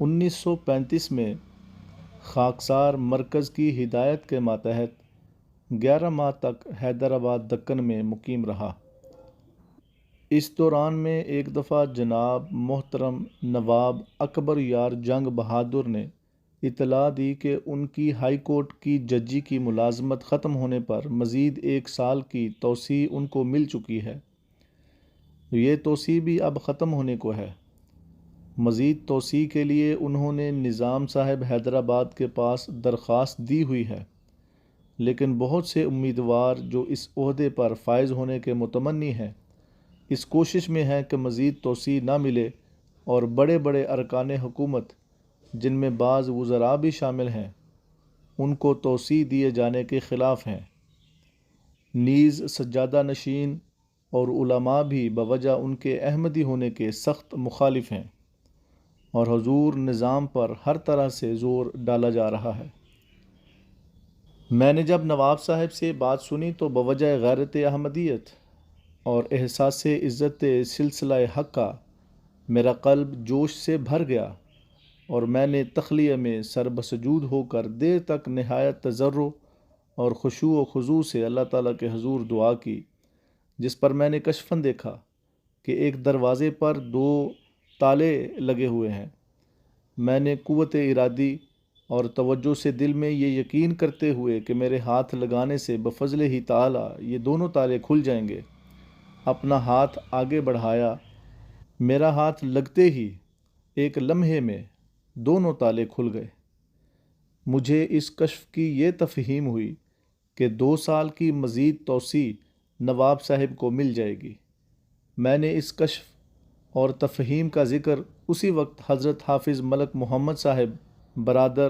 انیس سو پینتیس میں خاکسار مرکز کی ہدایت کے ماتحت گیارہ ماہ تک حیدرآباد دکن میں مقیم رہا۔ اس دوران میں ایک دفعہ جناب محترم نواب اکبر یار جنگ بہادر نے اطلاع دی کہ ان کی ہائی کورٹ کی ججی کی ملازمت ختم ہونے پر مزید ایک سال کی توسیع ان کو مل چکی ہے۔ یہ توسیع بھی اب ختم ہونے کو ہے۔ مزید توسیع کے لیے انہوں نے نظام صاحب حیدرآباد کے پاس درخواست دی ہوئی ہے۔ لیکن بہت سے امیدوار جو اس عہدے پر فائز ہونے کے متمنی ہیں، اس کوشش میں ہیں کہ مزید توسیع نہ ملے اور بڑے بڑے ارکان حکومت جن میں بعض وزراء بھی شامل ہیں، ان کو توسیع دیے جانے کے خلاف ہیں۔ نیز سجادہ نشین اور علماء بھی بوجہ ان کے احمدی ہونے کے سخت مخالف ہیں۔ اور حضور نظام پر ہر طرح سے زور ڈالا جا رہا ہے۔ میں نے جب نواب صاحب سے بات سنی تو بوجہ غیرت احمدیت اور احساس عزت سلسلہ حق کا میرا قلب جوش سے بھر گیا اور میں نے تخلیہ میں سر بسجود ہو کر دیر تک نہایت تجرو اور خوشو و خضو سے اللہ تعالیٰ کے حضور دعا کی، جس پر میں نے کشفن دیکھا کہ ایک دروازے پر دو تالے لگے ہوئے ہیں۔ میں نے قوت ارادی اور توجہ سے دل میں یہ یقین کرتے ہوئے کہ میرے ہاتھ لگانے سے بفضل ہی تعالیٰ یہ دونوں تالے کھل جائیں گے۔ اپنا ہاتھ آگے بڑھایا۔ میرا ہاتھ لگتے ہی ایک لمحے میں دونوں تالے کھل گئے۔ مجھے اس کشف کی یہ تفہیم ہوئی کہ دو سال کی مزید توسیع نواب صاحب کو مل جائے گی۔ میں نے اس کشف اور تفہیم کا ذکر اسی وقت حضرت حافظ ملک محمد صاحب، برادر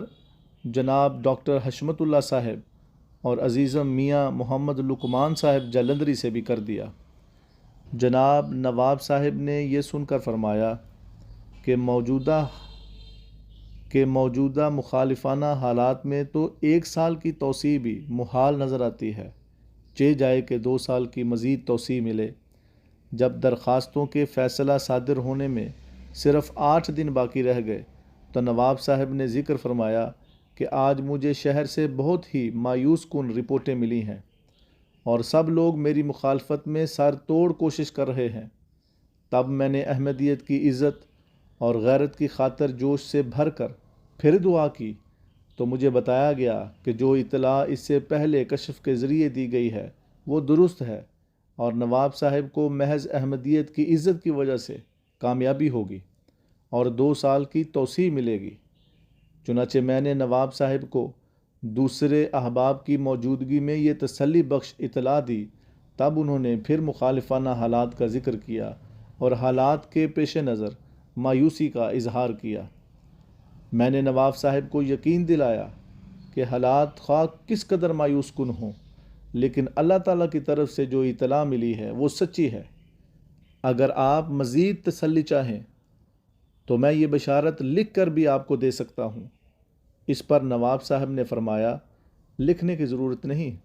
جناب ڈاکٹر حشمت اللہ صاحب اور عزیزم میاں محمد لکمان صاحب جلندری سے بھی کر دیا۔ جناب نواب صاحب نے یہ سن کر فرمایا کہ موجودہ کہ موجودہ مخالفانہ حالات میں تو ایک سال کی توسیع بھی محال نظر آتی ہے۔ چے جائے کہ دو سال کی مزید توسیع ملے۔ جب درخواستوں کے فیصلہ صادر ہونے میں صرف آٹھ دن باقی رہ گئے تو نواب صاحب نے ذکر فرمایا کہ آج مجھے شہر سے بہت ہی مایوس کن رپورٹیں ملی ہیں اور سب لوگ میری مخالفت میں سر توڑ کوشش کر رہے ہیں۔ تب میں نے احمدیت کی عزت اور غیرت کی خاطر جوش سے بھر کر پھر دعا کی۔ تو مجھے بتایا گیا کہ جو اطلاع اس سے پہلے کشف کے ذریعے دی گئی ہے وہ درست ہے۔ اور نواب صاحب کو محض احمدیت کی عزت کی وجہ سے کامیابی ہوگی اور دو سال کی توسیع ملے گی۔ چنانچہ میں نے نواب صاحب کو دوسرے احباب کی موجودگی میں یہ تسلی بخش اطلاع دی، تب انہوں نے پھر مخالفانہ حالات کا ذکر کیا اور حالات کے پیش نظر مایوسی کا اظہار کیا۔ میں نے نواب صاحب کو یقین دلایا کہ حالات خواہ کس قدر مایوس کن ہوں۔ لیکن اللہ تعالیٰ کی طرف سے جو اطلاع ملی ہے وہ سچی ہے۔ اگر آپ مزید تسلی چاہیں تو میں یہ بشارت لکھ کر بھی آپ کو دے سکتا ہوں۔ اس پر نواب صاحب نے فرمایا، لکھنے کی ضرورت نہیں۔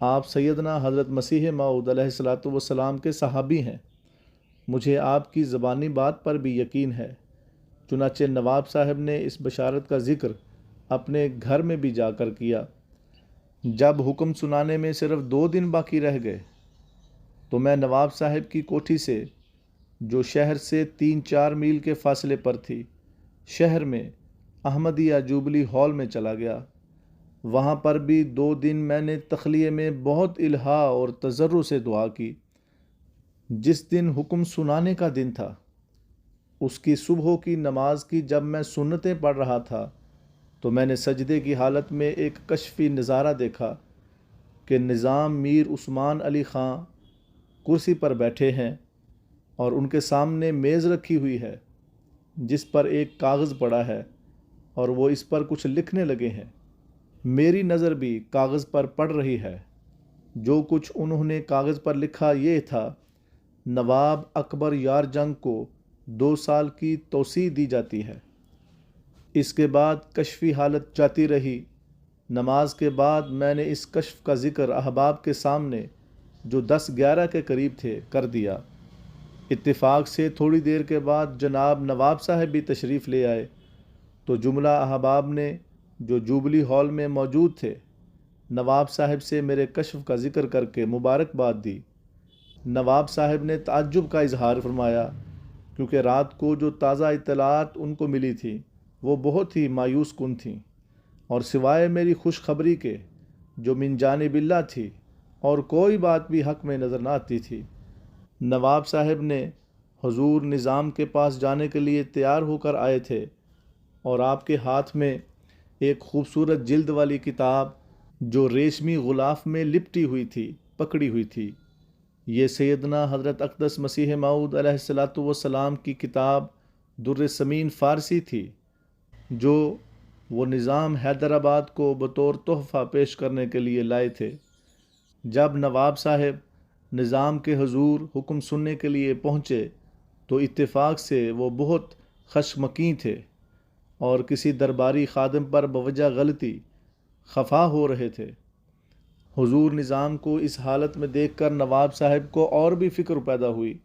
آپ سیدنا حضرت مسیح معود علیہ السلاۃ والسلام کے صحابی ہیں۔ مجھے آپ کی زبانی بات پر بھی یقین ہے۔ چنانچہ نواب صاحب نے اس بشارت کا ذکر اپنے گھر میں بھی جا کر کیا۔ جب حکم سنانے میں صرف دو دن باقی رہ گئے، تو میں نواب صاحب کی کوٹھی سے، جو شہر سے تین چار میل کے فاصلے پر تھی، شہر میں احمدیہ جوبلی ہال میں چلا گیا۔ وہاں پر بھی دو دن میں نے تخلیے میں بہت الہا اور تجرو سے دعا کی۔ جس دن حکم سنانے کا دن تھا، اس کی صبح کی نماز کی جب میں سنتیں پڑھ رہا تھا تو میں نے سجدے کی حالت میں ایک کشفی نظارہ دیکھا کہ نظام میر عثمان علی خان کرسی پر بیٹھے ہیں اور ان کے سامنے میز رکھی ہوئی ہے، جس پر ایک کاغذ پڑا ہے اور وہ اس پر کچھ لکھنے لگے ہیں۔ میری نظر بھی کاغذ پر پڑ رہی ہے۔ جو کچھ انہوں نے کاغذ پر لکھا یہ تھا، نواب اکبر یار جنگ کو دو سال کی توسیع دی جاتی ہے۔ اس کے بعد کشفی حالت جاتی رہی۔ نماز کے بعد میں نے اس کشف کا ذکر احباب کے سامنے، جو دس گیارہ کے قریب تھے، کر دیا۔ اتفاق سے تھوڑی دیر کے بعد جناب نواب صاحب بھی تشریف لے آئے۔ تو جملہ احباب نے، جو جوبلی ہال میں موجود تھے، نواب صاحب سے میرے کشف کا ذکر کر کے مبارکباد دی۔ نواب صاحب نے تعجب کا اظہار فرمایا، کیونکہ رات کو جو تازہ اطلاعات ان کو ملی تھی وہ بہت ہی مایوس کن تھیں اور سوائے میری خوشخبری کے جو من جانب اللہ تھی اور کوئی بات بھی حق میں نظر نہ آتی تھی، نواب صاحب نے حضور نظام کے پاس جانے کے لیے تیار ہو کر آئے تھے اور آپ کے ہاتھ میں ایک خوبصورت جلد والی کتاب جو ریشمی غلاف میں لپٹی ہوئی تھی، پکڑی ہوئی تھی۔ یہ سیدنا حضرت اقدس مسیح معود علیہ السلاۃ والسلام کی کتاب در سمین فارسی تھی۔ جو وہ نظام حیدرآباد کو بطور تحفہ پیش کرنے کے لیے لائے تھے۔ جب نواب صاحب نظام کے حضور حکم سننے کے لیے پہنچے تو اتفاق سے وہ بہت خشمقیں تھے اور کسی درباری خادم پر بوجہ غلطی خفا ہو رہے تھے۔ حضور نظام کو اس حالت میں دیکھ کر نواب صاحب کو اور بھی فکر پیدا ہوئی۔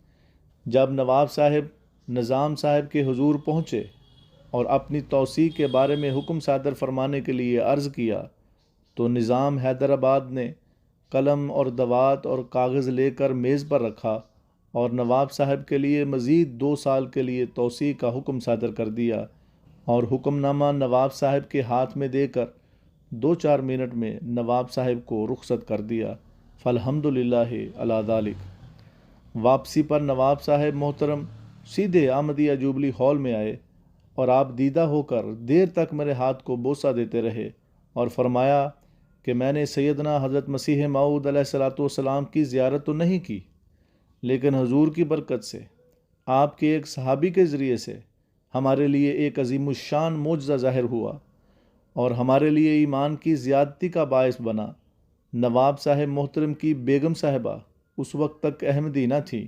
جب نواب صاحب نظام صاحب کے حضور پہنچے اور اپنی توسیع کے بارے میں حکم صادر فرمانے کے لیے عرض کیا تو نظام حیدرآباد نے قلم اور دوات اور کاغذ لے کر میز پر رکھا اور نواب صاحب کے لیے مزید دو سال کے لیے توسیع کا حکم صادر کر دیا اور حکم نامہ نواب صاحب کے ہاتھ میں دے کر دو چار منٹ میں نواب صاحب کو رخصت کر دیا۔ فالحمد للہ اللہ دالک واپسی پر نواب صاحب محترم سیدھے آمدیہ جوبلی ہال میں آئے۔ اور آپ دیدہ ہو کر دیر تک میرے ہاتھ کو بوسہ دیتے رہے اور فرمایا کہ میں نے سیدنا حضرت مسیح معود علیہ السلاۃ والسلام کی زیارت تو نہیں کی، لیکن حضور کی برکت سے، آپ کے ایک صحابی کے ذریعے سے ہمارے لیے ایک عظیم الشان معجزہ ظاہر ہوا اور ہمارے لیے ایمان کی زیادتی کا باعث بنا۔ نواب صاحب محترم کی بیگم صاحبہ اس وقت تک احمدی نہ تھی،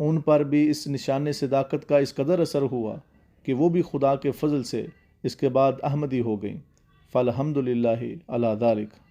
ان پر بھی اس نشان صداقت کا اس قدر اثر ہوا۔ کہ وہ بھی خدا کے فضل سے اس کے بعد احمدی ہو گئیں۔ فالحمد للہ اللہ دارک